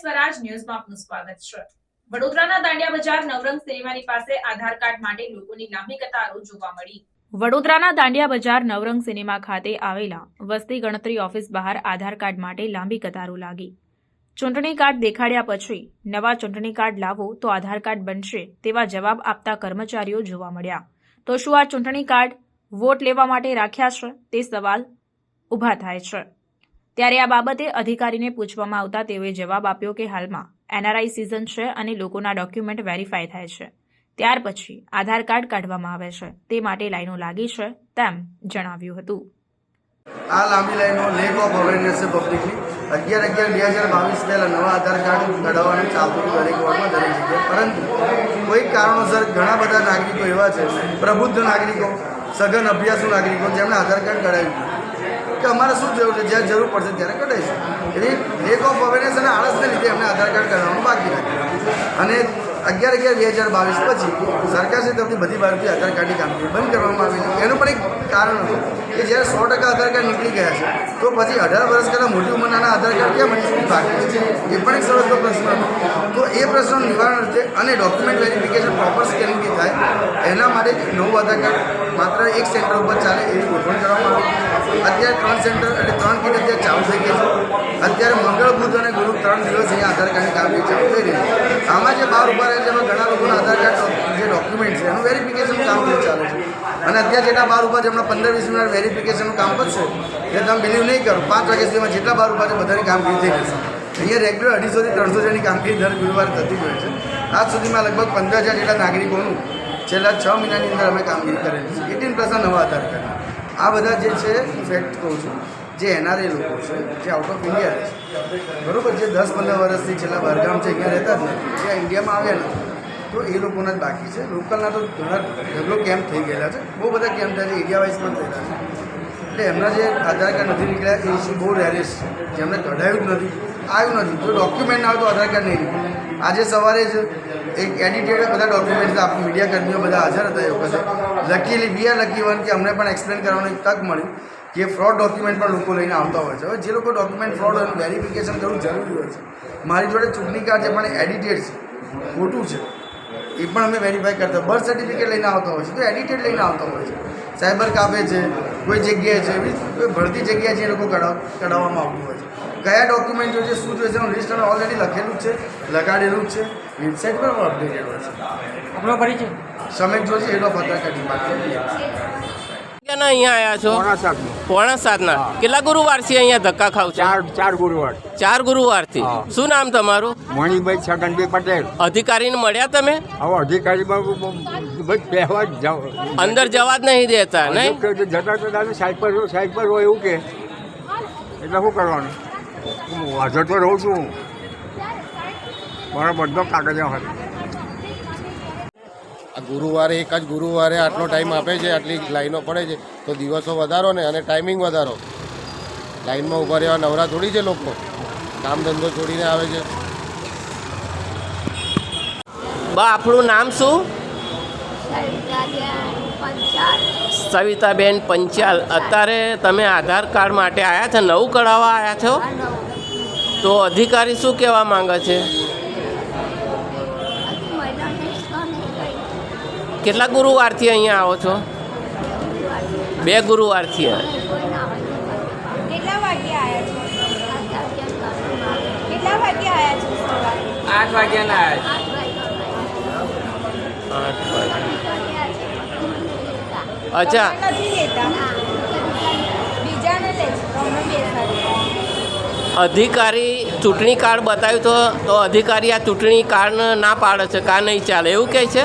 સ્વરાજ ન્યૂઝમાં આપનું સ્વાગત છે. વડોદરાના દાંડિયા બજાર નવરંગ સિનેમાની પાસે આધાર કાર્ડ માટે લોકોની લાંબી કતારો જોવા મળી. વડોદરાના દાંડિયા બજાર નવરંગ સિનેમા ખાતે આવેલા વસ્તી ગણતરી ઓફિસ બહાર આધાર કાર્ડ માટે લાંબી કતારો લાગી. ચૂંટણી કાર્ડ દેખાડ્યા પછી નવા ચૂંટણી કાર્ડ લાવો તો આધાર કાર્ડ બનશે તેવા જવાબ આપતા કર્મચારીઓ જોવા મળ્યા. તો શું આ ચૂંટણી કાર્ડ વોટ લેવા માટે રાખ્યા છે? તે સવાલ ઊભા થાય છે. ત્યારે આ બાબતે અધિકારીને પૂછવામાં આવતા તેઓએ જવાબ આપ્યો કે હાલમાં એનઆરઆઈ સિઝન છે અને લોકોના ડોક્યુમેન્ટ વેરીફાઈ થાય છે. ત્યાર પછી આધાર કાર્ડ કાઢવામાં આવે છે. તે માટે લાઈનો લાગી છે તેમ જણાવ્યું હતું. આ લાંબી લાઈનો લેક ઓફ અવેરનેસ પબ્લિકની અગિયાર અગિયાર બે હજાર બાવીસ પહેલાં નવા આધાર કાર્ડ કઢાવવાનું ચાલતું દરેક વોર્ડમાં, દરેક જગ્યાએ. પરંતુ કોઈક કારણોસર ઘણા બધા નાગરિકો એવા છે, પ્રબુદ્ધ નાગરિકો, સઘન અભ્યાસુ નાગરિકો જેમણે આધાર કાર્ડ કઢાવ્યું. કે અમારે શું જરૂર છે? જ્યાં જરૂર પડશે ત્યારે કઢાઈશું. એટલે લેક ઓફ અવેરનેસ અને આળસને લીધે અમને આધાર કાર્ડ કઢાવવાનું બાકી રાખ્યું. અને અગિયાર અગિયાર બે હજાર બાવીસ પછી સરકારશ્રી તરફથી બધી બાજુથી આધાર કાર્ડની કામગીરી બંધ કરવામાં આવી એનું પણ એક કારણ હતું કે જ્યારે સો ટકા આધાર કાર્ડ નીકળી ગયા છે, તો પછી અઢાર વર્ષ કરતાં મોટી ઉંમરના આધાર કાર્ડ ક્યાં હજી સુધી બાકી છે. એ પણ એક સરસનો પ્રશ્ન તો એ પ્રશ્નનું નિવારણ છે અને ડોક્યુમેન્ટ વેરિફિકેશન પ્રોપર સ્કેનિંગથી થાય, એના માટે નવું આધાર કાર્ડ માત્ર એક સેન્ટર ઉપર ચાલે એવી ગોઠવણ કરવામાં આવી. ત્રણ સેન્ટર એટલે ત્રણ કીટ અત્યારે ચાલુ થઈ ગયા છે. અત્યારે મંગળ, બુધ અને ગુરુ ત્રણ દિવસ અહીંયા આધાર કાર્ડની કામગીરી ચાલુ થઈ રહી છે. આમાં જે બહાર ઊભા રહે છે એમાં ઘણા લોકોના આધાર કાર્ડ જે ડોક્યુમેન્ટ છે, એનું વેરિફિકેશનનું કામ જે ચાલે છે. અને અત્યારે જેટલા બહાર ઊભા છે હમણાં પંદર, વીસ મિનિટ વેરિફિકેશનનું કામ કરશે એટલે તમે બિલીવ નહીં કરો, પાંચ વાગ્યા સુધીમાં જેટલા બહાર ઊભા છે, બધાની કામગીરી થઈ જશે. અહીંયા રેગ્યુલર અઢીસોથી ત્રણસો જણની કામગીરી દર ગુરુવાર થતી હોય છે. આજ સુધીમાં લગભગ પંદર હજાર જેટલા નાગરિકોનું છેલ્લા છ મહિનાની અંદર અમે કામગીરી કરેલી છે. એટીન પ્લસના નવા આધાર કાર્ડ. આ બધા જે છે ફેક્ટ કહું છું, જે એનઆરએ લોકો છે, જે આઉટ ઓફ ઇન્ડિયા છે. બરોબર, જે દસ પંદર વર્ષથી છેલ્લા બહારગામ છે, અહીંયા રહેતા જ નથી, જે ઇન્ડિયામાં આવ્યા નથી. તો એ લોકોના જ બાકી છે. લોકલના તો ઘણા ઢગલો કેમ્પ થઈ ગયેલા છે? બહુ બધા કેમ્પ થયા છે? એરિયા વાઇઝ પણ થયેલા છે. એટલે એમના જે આધાર કાર્ડ નથી નીકળ્યા, એ ઇસ્યુ બહુ રેરેસ છે. જેમને કઢાયું જ નથી, આવ્યું નથી. જો ડોક્યુમેન્ટ ના તો આધાર કાર્ડ નહીં આજે સવારે જ એક એડિટેડ બધા ડોક્યુમેન્ટ્સ આપણે મીડિયા કર્મીઓ બધા હાજર હતા એ વખતે. Luckily we are lucky one કે અમને પણ એક્સપ્લેન કરવાની તક મળી કે ફ્રોડ ડોક્યુમેન્ટ પણ લોકો લઈને આવતા હોય છે. હવે જે લોકો ડોક્યુમેન્ટ ફ્રોડ હોય વેરિફિકેશન કરવું જરૂરી હોય છે. મારી જોડે ચૂંટણી કાર્ડ છે પણ એડિટેડ છે, ખોટું છે, એ પણ અમે વેરીફાઈ કરતા બર્થ સર્ટિફિકેટ લઈને આવતા હોય છે, તો એડિટેડ લઈને આવતા હોય છે. સાયબર કાફે છે, કોઈ જગ્યાએ છે, એવી કોઈ ભરતી જગ્યાએ એ લોકો કઢાવ, કઢાવવામાં આવતું હોય છે. કયા ડોક્યુમેન્ટ જોઈએ છે શું જોઈએ છે એનું લિસ્ટ ઓલરેડી લખેલું છે, લગાડેલું જ છે. વેબસાઇટ પર પણ અપડેટેડ હોય છે. આપણો પરિચય? Samet Joshi head of Aadhaar card department અહીંયા આવ્યા છો? પોણા સાતનું પોણા સાતના કેટલા ગુરુવારથી અહીંયા ધક્કા ખાવ છો? ચાર ચાર ગુરુવાર. ચાર ગુરુવારથી. શું નામ તમારું? મણિભાઈ છગનભાઈ પટેલ. અધિકારીને મળ્યા તમે? હવે અધિકારીમાં પહેવા જ જાઓ અંદર જવા જ નહીં દેતા નહીં? જતા જતા સાઈડ પર સાઈડ પર હોય એવું કે. એટલે શું કરવાનું? હું તો રહું છું. મારા બધો કાગળિયા હોય. આ ગુરુવારે એક જ ગુરુવારે આટલો ટાઈમ આપે છે આટલી લાઈનો પડે છે તો દિવસો વધારો ને અને ટાઈમિંગ વધારો. લાઈનમાં ઊભા રહેવા નવરા થોડી છે લોકો? કામ ધંધો છોડીને આવે છે. બા આપણું નામ શું? સવિતાબેન પંચાલ. અત્યારે તમે આધાર કાર્ડ માટે આવ્યા છો? નવું કઢાવવા આવ્યા છો? તો અધિકારી શું કહેવા માંગે છે? કેટલા ગુરુવારથી અહીંયા આવો છો? બે ગુરુવારથી આઠ વાગ્યાના આઠ વાગે અચ્છા. અધિકારી ચૂંટણી કાર્ડ બતાવ્યું તો તો અધિકારી આ ચૂંટણી કાર્ડ ના પાડે છે કા નહીં ચાલે? એવું કહે છે?